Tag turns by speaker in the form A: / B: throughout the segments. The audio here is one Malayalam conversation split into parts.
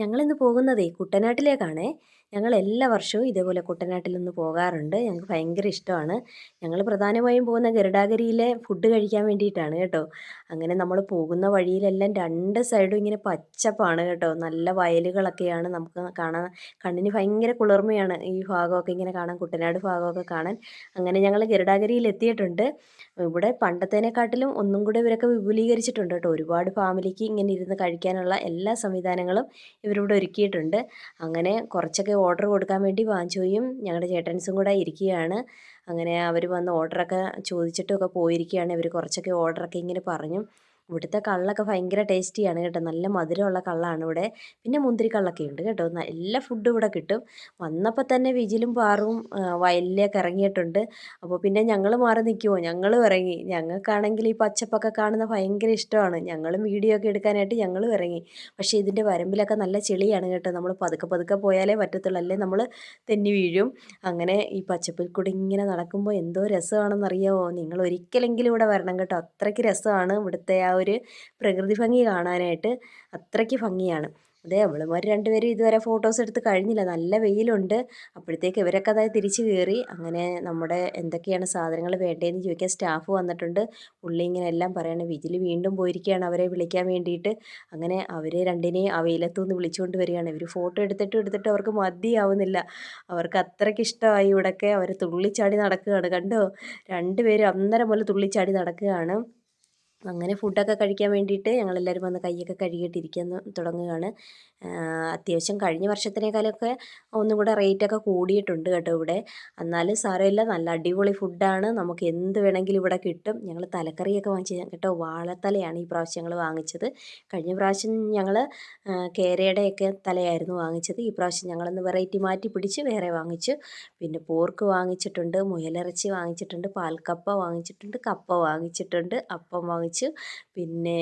A: ഞങ്ങളിന്ന് പോകുന്നതേ കുട്ടനാട്ടിലേക്കാണേ. ഞങ്ങൾ എല്ലാ വർഷവും ഇതേപോലെ കുട്ടനാട്ടിലൊന്ന് പോകാറുണ്ട്. ഞങ്ങൾക്ക് ഭയങ്കര ഇഷ്ടമാണ്. ഞങ്ങൾ പ്രധാനമായും പോകുന്ന ഗരുഡാഗിരിയിലെ ഫുഡ് കഴിക്കാൻ വേണ്ടിയിട്ടാണ് കേട്ടോ. അങ്ങനെ നമ്മൾ പോകുന്ന വഴിയിലെല്ലാം രണ്ട് സൈഡും ഇങ്ങനെ പച്ചപ്പാണ് കേട്ടോ. നല്ല വയലുകളൊക്കെയാണ് നമുക്ക് കാണാൻ കണ്ണിന് ഭയങ്കര കുളിർമയാണ് ഈ ഭാഗമൊക്കെ ഇങ്ങനെ കാണാൻ കുട്ടനാട് ഭാഗമൊക്കെ കാണാൻ. അങ്ങനെ ഞങ്ങൾ ഗരുഡാഗിരിയിൽ എത്തിയിട്ടുണ്ട്. ഇവിടെ പണ്ടത്തേനെക്കാട്ടിലും ഒന്നും കൂടെ ഇവരൊക്കെ വിപുലീകരിച്ചിട്ടുണ്ട് കേട്ടോ. ഒരുപാട് ഫാമിലിക്ക് ഇങ്ങനെ ഇരുന്ന് കഴിക്കാനുള്ള എല്ലാ സംവിധാനങ്ങളും ഇവരിവിടെ ഒരുക്കിയിട്ടുണ്ട്. അങ്ങനെ കുറച്ചൊക്കെ ഓർഡർ കൊടുക്കാൻ വേണ്ടി വാഞ്ചോയും ഞങ്ങളുടെ ചേട്ടൻസും കൂടെ ഇരിക്കുകയാണ്. അങ്ങനെ അവർ വന്ന് ഓർഡറൊക്കെ ചോദിച്ചിട്ടൊക്കെ പോയിരിക്കുകയാണ്. ഇവർ കുറച്ചൊക്കെ ഓർഡറൊക്കെ ഇങ്ങനെ പറഞ്ഞു. ഇവിടുത്തെ കള്ളൊക്കെ ഭയങ്കര ടേസ്റ്റിയാണ് കേട്ടോ. നല്ല മധുരമുള്ള കള്ളാണ് ഇവിടെ. പിന്നെ മുന്തിരി കള്ളൊക്കെ ഉണ്ട് കേട്ടോ. എല്ലാ ഫുഡും ഇവിടെ കിട്ടും. വന്നപ്പോൾ തന്നെ വിജിലും പാറും വയലിലേക്ക് ഇറങ്ങിയിട്ടുണ്ട്. അപ്പോൾ പിന്നെ ഞങ്ങൾ മാറി നിൽക്കുമോ ഞങ്ങളും ഇറങ്ങി. ഞങ്ങൾക്കാണെങ്കിൽ ഈ പച്ചപ്പൊക്കെ കാണുന്ന ഭയങ്കര ഇഷ്ടമാണ്. ഞങ്ങളും വീഡിയോ ഒക്കെ എടുക്കാനായിട്ട് ഞങ്ങളും ഇറങ്ങി. പക്ഷേ ഇതിന്റെ വരമ്പിലൊക്കെ നല്ല ചെളിയാണ് കേട്ടോ. നമ്മൾ പതുക്കെ പതുക്കെ പോയാലേ പറ്റത്തുള്ളൂ. അല്ലേ? നമ്മൾ തെന്നി വീഴും. അങ്ങനെ ഈ പച്ചപ്പിൽ കൂടി ഇങ്ങനെ നടക്കുമ്പോൾ എന്തോ രസമാണെന്നറിയാമോ നിങ്ങൾ ഒരിക്കലെങ്കിലും ഇവിടെ വരണം കേട്ടോ. അത്രയ്ക്ക് രസമാണ് ഇവിടുത്തെ ആ ഒരു പ്രകൃതി ഭംഗി കാണാനായിട്ട് അത്രയ്ക്ക് ഭംഗിയാണ്. അതെ അവളുമാർ രണ്ടുപേരും ഇതുവരെ ഫോട്ടോസ് എടുത്ത് കഴിഞ്ഞില്ല. നല്ല വെയിലുണ്ട്. അപ്പോഴത്തേക്ക് ഇവരൊക്കെ അതായത് തിരിച്ചു കയറി അങ്ങനെ നമ്മുടെ എന്തൊക്കെയാണ് സാധനങ്ങൾ വേണ്ടതെന്ന് ചോദിക്കാൻ സ്റ്റാഫ് വന്നിട്ടുണ്ട്. പുള്ളി ഇങ്ങനെ എല്ലാം പറയണം വിജിൽ വീണ്ടും പോയിരിക്കുകയാണ് അവരെ വിളിക്കാൻ വേണ്ടിയിട്ട്. അങ്ങനെ അവരെ രണ്ടിനെയും ആ വിളിച്ചുകൊണ്ട് വരികയാണ്. ഇവർ ഫോട്ടോ എടുത്തിട്ട് എടുത്തിട്ട് അവർക്ക് മതിയാവുന്നില്ല. അവർക്ക് അത്രയ്ക്ക് ഇഷ്ടമായി ഇവിടെയൊക്കെ അവർ തുള്ളിച്ചാടി നടക്കുകയാണ്. കണ്ടോ? രണ്ടുപേരും അന്നേരം പോലെ തുള്ളിച്ചാടി നടക്കുകയാണ്. അങ്ങനെ ഫുഡൊക്കെ കഴിക്കാൻ വേണ്ടിയിട്ട് ഞങ്ങളെല്ലാവരും വന്ന് കൈയൊക്കെ കഴുകിയിട്ടിരിക്കാൻ തുടങ്ങുകയാണ്. അത്യാവശ്യം കഴിഞ്ഞ വർഷത്തിനേക്കാളൊക്കെ ഒന്നും കൂടെ റേറ്റൊക്കെ കൂടിയിട്ടുണ്ട് കേട്ടോ ഇവിടെ. എന്നാലും സാരമില്ല നല്ല അടിപൊളി ഫുഡാണ് നമുക്ക് എന്ത് വേണമെങ്കിലും ഇവിടെ കിട്ടും. ഞങ്ങൾ തലക്കറിയൊക്കെ വാങ്ങിച്ച് കേട്ടോ. വാഴത്തലയാണ് ഈ പ്രാവശ്യം ഞങ്ങൾ വാങ്ങിച്ചത്. കഴിഞ്ഞ പ്രാവശ്യം ഞങ്ങൾ കേരയുടെയൊക്കെ തലയായിരുന്നു വാങ്ങിച്ചത്. ഈ പ്രാവശ്യം ഞങ്ങളൊന്ന് വെറൈറ്റി മാറ്റി പിടിച്ച് വേറെ വാങ്ങിച്ചു. പിന്നെ പോർക്ക് വാങ്ങിച്ചിട്ടുണ്ട് മുയലിറച്ചി വാങ്ങിച്ചിട്ടുണ്ട് പാൽക്കപ്പ വാങ്ങിച്ചിട്ടുണ്ട് കപ്പ വാങ്ങിച്ചിട്ടുണ്ട് അപ്പം വാങ്ങിച്ചു പിന്നെ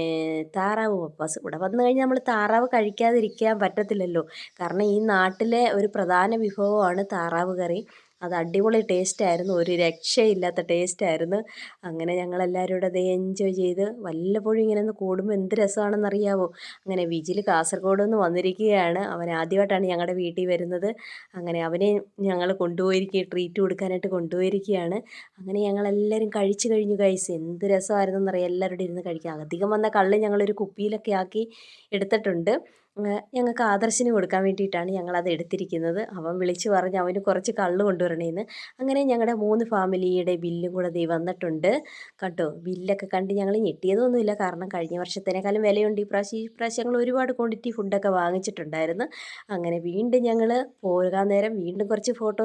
A: താറാവ് പപ്പാസ്. ഇവിടെ വന്നു കഴിഞ്ഞാൽ നമ്മൾ താറാവ് കഴിക്കാതിരിക്കാൻ പറ്റത്തില്ലല്ലോ. കാരണം ഈ നാട്ടിലെ ഒരു പ്രധാന വിഭവമാണ് താറാവ് കറി. അത് അടിപൊളി ടേസ്റ്റ് ആയിരുന്നു. ഒരു രക്ഷയില്ലാത്ത ടേസ്റ്റ് ആയിരുന്നു. അങ്ങനെ ഞങ്ങളെല്ലാവരും കൂടെ അത് എൻജോയ് ചെയ്ത് വല്ലപ്പോഴും ഇങ്ങനെ ഒന്ന് കൂടുമ്പോൾ എന്ത് രസമാണെന്നറിയാവോ? അങ്ങനെ വിജിൽ കാസർഗോഡ് നിന്ന് വന്നിരിക്കുകയാണ്. അവൻ ആദ്യമായിട്ടാണ് ഞങ്ങളുടെ വീട്ടിൽ വരുന്നത്. അങ്ങനെ അവനെ ഞങ്ങൾ കൊണ്ടുപോയിരിക്കുക ട്രീറ്റ് കൊടുക്കാനായിട്ട് കൊണ്ടുപോയിരിക്കുകയാണ് അങ്ങനെ ഞങ്ങളെല്ലാവരും കഴിച്ചു കഴിഞ്ഞു കഴിച്ച് എന്ത് രസമായിരുന്നു എന്നറിയാം എല്ലാവരുടെ ഇരുന്ന് കഴിക്കാം അധികം വന്ന കള്ള് ഞങ്ങളൊരു കുപ്പിയിലൊക്കെ ആക്കി എടുത്തിട്ടുണ്ട്. ഞങ്ങൾക്ക് ആദർശിന് കൊടുക്കാൻ വേണ്ടിയിട്ടാണ് ഞങ്ങളത് എടുത്തിരിക്കുന്നത്. അവൻ വിളിച്ചു പറഞ്ഞ് അവന് കുറച്ച് കള്ള് കൊണ്ടുവരണേന്ന്. അങ്ങനെ ഞങ്ങളുടെ മൂന്ന് ഫാമിലിയുടെ ബില്ലും കൂടെ ദൈവം വന്നിട്ടുണ്ട്. കേട്ടോ ബില്ലൊക്കെ കണ്ട് ഞങ്ങൾ ഞെട്ടിയതൊന്നുമില്ല. കാരണം കഴിഞ്ഞ വർഷത്തിനേക്കാളും വിലയുണ്ട്. ഈ പ്രാവശ്യം ഈ പ്രാവശ്യം ഞങ്ങൾ ഒരുപാട് ക്വാണ്ടിറ്റി ഫുഡൊക്കെ വാങ്ങിച്ചിട്ടുണ്ടായിരുന്നു. അങ്ങനെ വീണ്ടും ഞങ്ങൾ പോകാൻ നേരം വീണ്ടും കുറച്ച് ഫോട്ടോ